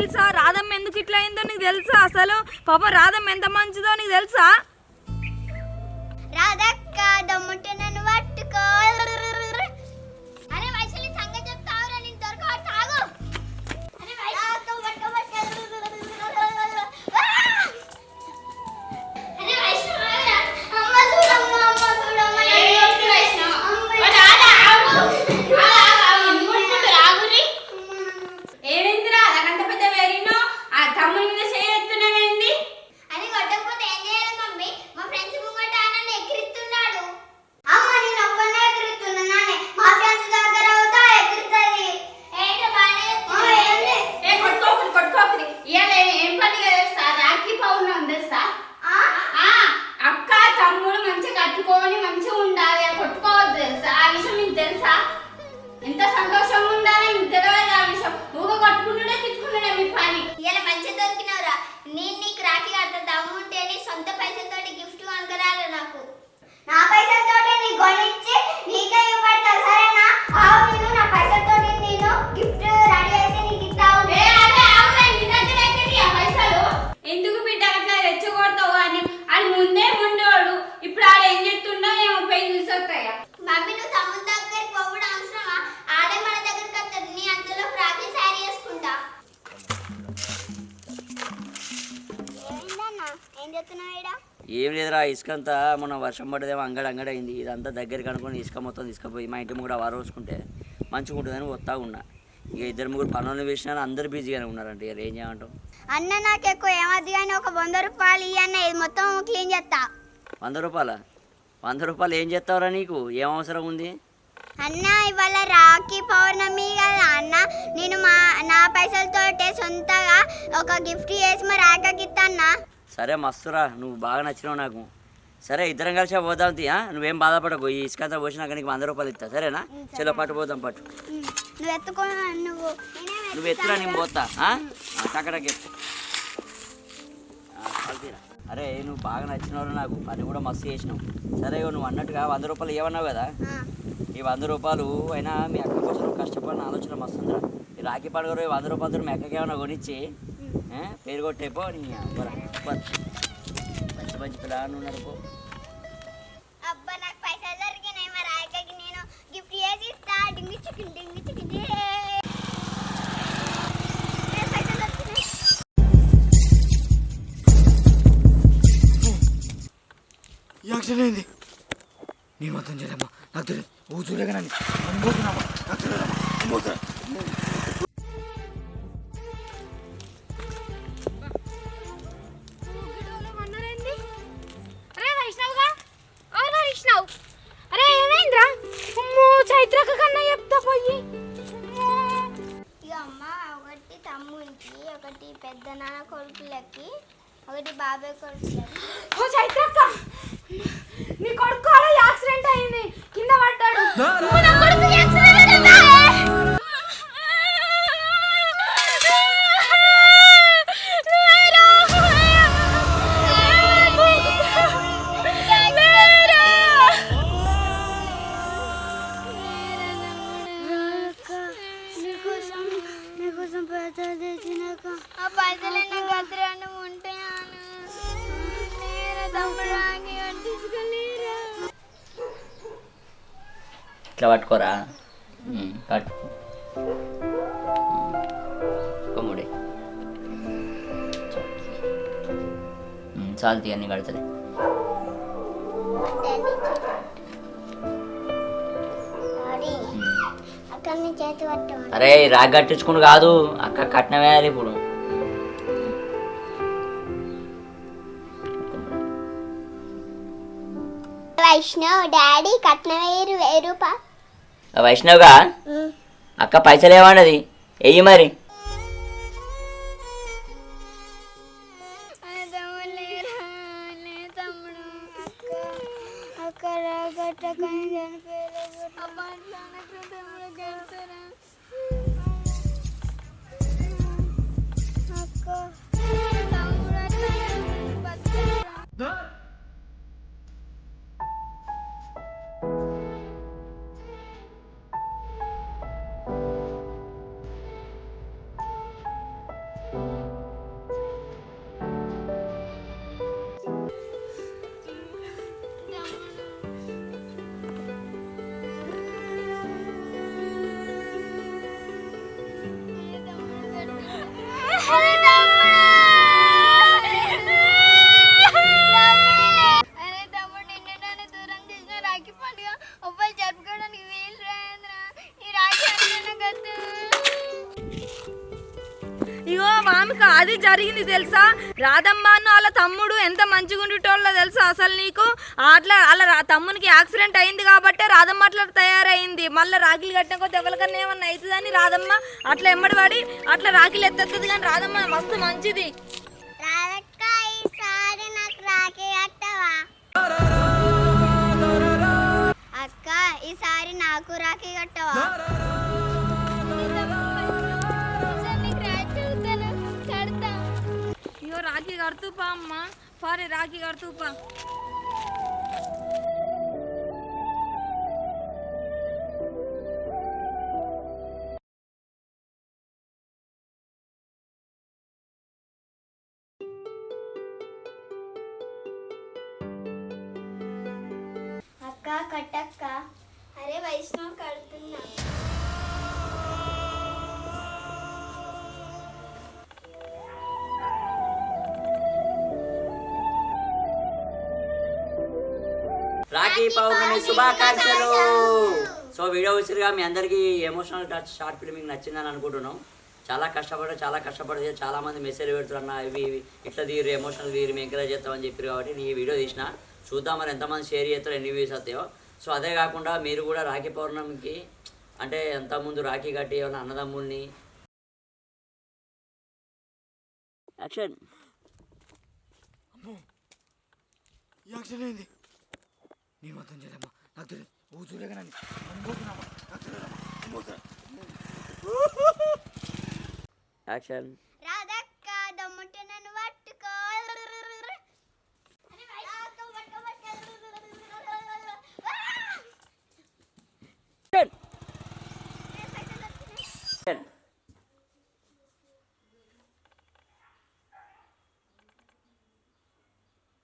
తెలుసా? రాధమ్మ ఎందుకు ఇట్లా అయిందో నీకు తెలుసా? అసలు పాప రాధమ్మ ఎంత మంచిదో నీకు తెలుసా? రాధక్క దమ్ముంటే నన్ను పట్టుకో. నా ఏం లేదురా ఇసుక అంతా మొన్న వర్షం పడ్డదేమో అంగడి అంగడి అయింది. ఇదంతా దగ్గరికి అనుకుని ఇసుక మొత్తం తీసుకుపోయి మా ఇంటి కూడా వారోసుకుంటే మంచిగా ఉంటుందని వస్తా ఉన్నా. ఇక ఇద్దరు ముగ్గురు పనులు వేసినా అందరు బిజీగానే ఉన్నారంట. ఇక ఏం చేయమంటాం అన్న నాకు ఎక్కువ ఏమద్దు కానీ ఒక వంద రూపాయలు అన్న ఇది మొత్తం క్లీన్ చేస్తా. వంద రూపాయల? వంద రూపాయలు ఏం చేస్తావురా నీకు? ఏం అవసరం ఉంది? అన్న ఇవాళ రాఖీ పౌర్ణమి కదా అన్న. నేను మా నా పైసలతోటే సొంతగా ఒక గిఫ్ట్ చేసి మా రాఖకి ఇస్తా అన్న. సరే మస్తురా నువ్వు బాగా నచ్చినావు నాకు. సరే ఇద్దరం కలిసి పోదాం తీ? నువ్వేం బాధపడకు ఈ ఇసుక అంతా పోసినాక నీకు వంద రూపాయలు ఇస్తా సరేనా? చలో పట్టు పోదాం పట్టు. నువ్వు ఎత్తుకో నువ్వు నువ్వు ఎత్తురా నేను పోతా టక్కడకి ఎత్తు. అరే నువ్వు బాగా నచ్చినవారు నాకు పని కూడా మస్తు చేసినావు. సరే నువ్వు అన్నట్టుగా వంద రూపాయలు ఇవ్వన్నావు కదా? ఈ వంద రూపాయలు అయినా మీ అక్క కోసం కష్టపడిన ఆలోచన మస్తుందిరా. ఈ రాఖీ పండుగ వంద రూపాయలతో మీ అక్కకి ఏమైనా కొనిచ్చి పేరు కొట్టేపో నీ. మంచి మంచి పిల్లలు ఉన్నారు పో. అబ్బా నాకు పైసలు దొరికినాయి మా రాఖకి నేను గిఫ్ట్ చేసి ఇస్తా. డింగి చికెన్ డింగి చికెన్ పైసలు దొరికినాయి. ఈ యాక్సిడెంట్ అయింది నేను మొత్తం చేయలేమ్మా. నాకు తెలియదు. ఓ చూడగా నన్ను నేను పోతున్నామ్మా నాకు తెలియదమ్మా. నేను పోతున్నా తమ్మునికి ఒకటి పెద్ద నాన్న కొడుకులకి ఒకటి బాబాయ్ కొడుకులకి. ఓ చైత్రక్క! నీ కొడుకు అలా యాక్సిడెంట్ అయింది. కింద పడ్డాడు. నువ్వు నా కొడుకు యాక్సిడెంట్ ఇట్లా పట్టుకోరా? ఉమ్, పట్టు. కొమ్ముడే చాలు తీయన్ని పట్టమని అరే రాగి కట్టించుకుని కాదు అక్క కట్నం వేయాలి ఇప్పుడు. వైష్ణవ్ డాడీ కట్నం వేరు వెయ్యి ఆ వైష్ణవ్గా? అక్క పైసలు ఏమన్నది? వెయ్యి మరి. తమ్ముడు ఇగో మామిక అది జరిగింది తెలుసా? రాధమ్మ అన్న వాళ్ళ తమ్ముడు ఎంత మంచిగా ఉండేటోళ్ళో తెలుసా అసలు నీకు? అట్లా వాళ్ళ రా- తమ్మునికి యాక్సిడెంట్ అయింది కాబట్టి రాధమ్మ అట్లా తయారైంది. మళ్ళీ రాఖీలు కట్టిన కొద్ది ఎవరికన్నా ఏమన్నా అవుతుందని రాధమ్మ అట్లా ఎమ్మడి పడి అట్లా రాఖీలు ఎత్తేస్తుంది కానీ రాధమ్మ మస్తు మంచిది. నాకు రాఖీ అక్క ఈసారి నాకు రాఖీ కట్టవా? సారీ రాఖీ కడుతూపా అక్క కట్టక్క అరే వైష్ణవ్ కడుతున్నా రాఖీ పౌర్ణమి శుభాకాంక్షలు. సో వీడియో విసిరిగా మీ అందరికీ ఎమోషనల్ టచ్ షార్ట్ ఫిల్మ్ మీకు నచ్చిందని అనుకుంటున్నాం. చాలా కష్టపడి చాలా కష్టపడి చాలా మంది మెసేజ్ పెడుతున్నా ఇవి ఇవి ఇట్లా తీరు ఎమోషనల్ తీరు మేము ఎంకరేజ్ చేస్తామని చెప్పారు కాబట్టి నేను ఈ వీడియో తీసిన. చూద్దాం మరి ఎంతమంది షేర్ చేస్తారో ఎన్ని వ్యూస్ వస్తాయో. సో అదే కాకుండా మీరు కూడా రాఖీ పౌర్ణమికి అంటే ఎంత ముందు రాఖీ కట్టి ఏమైనా అన్నదమ్ముల్ని యాక్షన్. యాక్సిడెంట్ అయింది నీ మొత్తం చేయలేమ్మా నాకు తెలియదు ఓ చూడగా నన్ను పోతున్నామా నాకు తెలియదమ్మా యాక్షన్